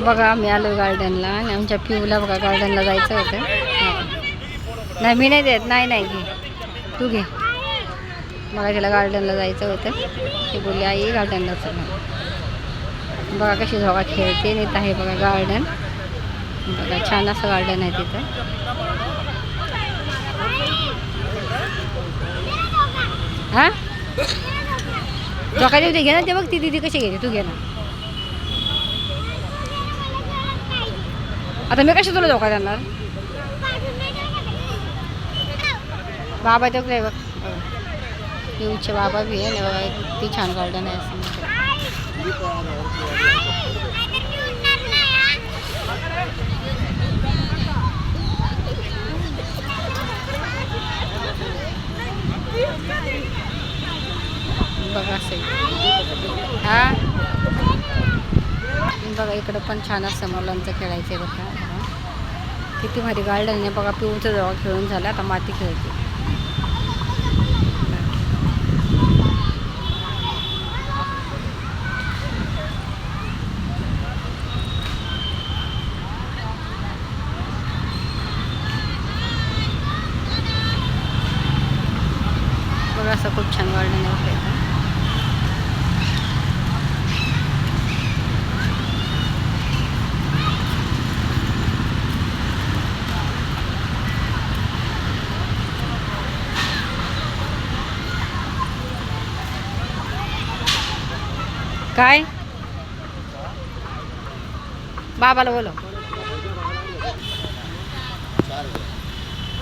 बघा आम्ही आलो गार्डनला आणि आमच्या पिऊला बघा गार्डनला जायचं होतं. नाही मी नाही देत. नाही नाही घे. तू घे. बघा तिला गार्डनला जायचं होतं. ती बोलली आई गार्डनला चला. बघा कशी झोका खेळते नेत आहे बघा गार्डन बघा छान असं गार्डन आहे तिथं. हां? झोका देऊ दे घे ना ते बघ ती दिदी कशी घेते तू घे ना. आता मी कशी तुला धोका देणार बाबा तो काय बघ? पिऊचे बाबा बी आहे ना बाबा किती छान गार्डन आहे असं. बघा असं हा? बघा इकडं पण छान असं मुलांचं खेळायचं आहे बघा. बघा. किती भारी गार्डन आहे. बघा पिऊचं जवळ खेळून झालं आता माती खेळते. बघा असं खूप छान गार्डन आहे काय? बाबाला बोलो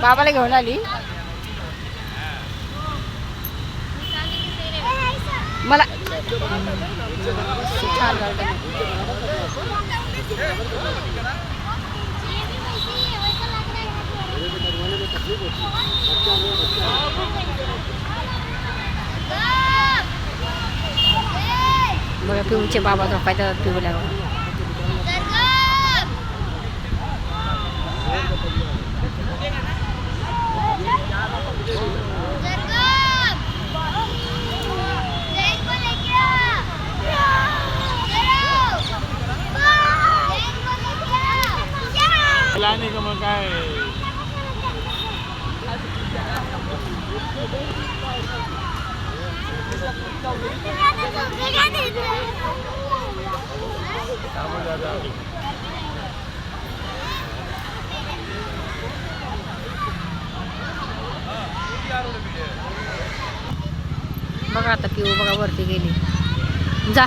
बाबाला घेऊन आली. मला छान गार्डन आहे. बघा पिऊचे बाबा झोपायच्या पिऊला आणि का मग काय बघा आता पिऊ बघा वरती गेली. जा.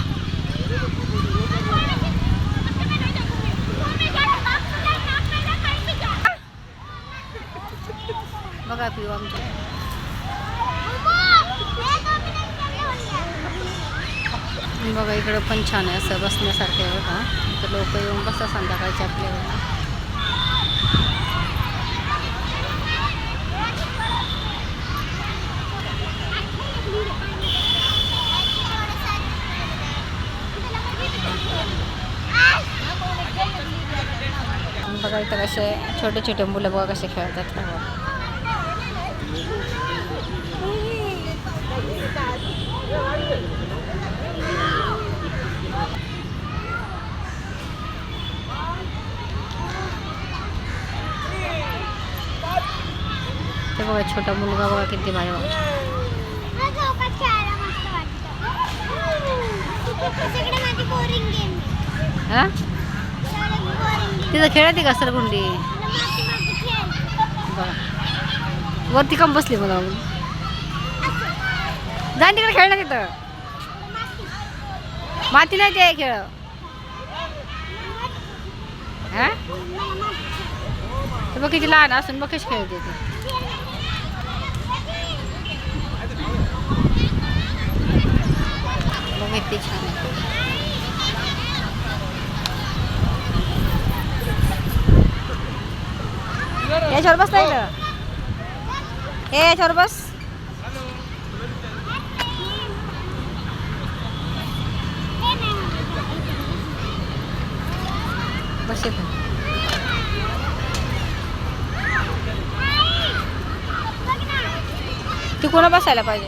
बघा पिऊ आमच्या बघा इकडं पण छान आहे असं बसण्यासारखं आहे बघा. तर लोक येऊन बसा संध्याकाळचे आपल्याकडे बघा. इथं कसे छोटे छोटे मुलं बघा कसे खेळतात बघा. बघा छोटा मुलगा बघा किती भारी बघा. हा? तिथं खेळते का सरगुंडी? वरती कम बसली मला जा तिकडे खेळ ना तिथं. माती नाही ते खेळ. हा? ते बघ किती लहान असून बघ कशी खेळते ते. बघ किती छान आहे. याच्यावर बस नाही हे याच्यावर बस. बस येतं ती कोणा बसायला पाहिजे?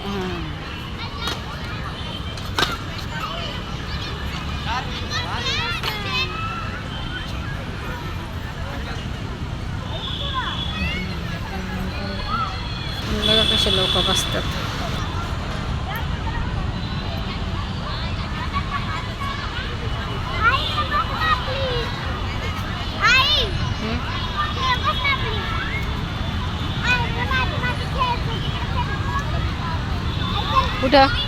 Lagi kan si loko pastet. Udah.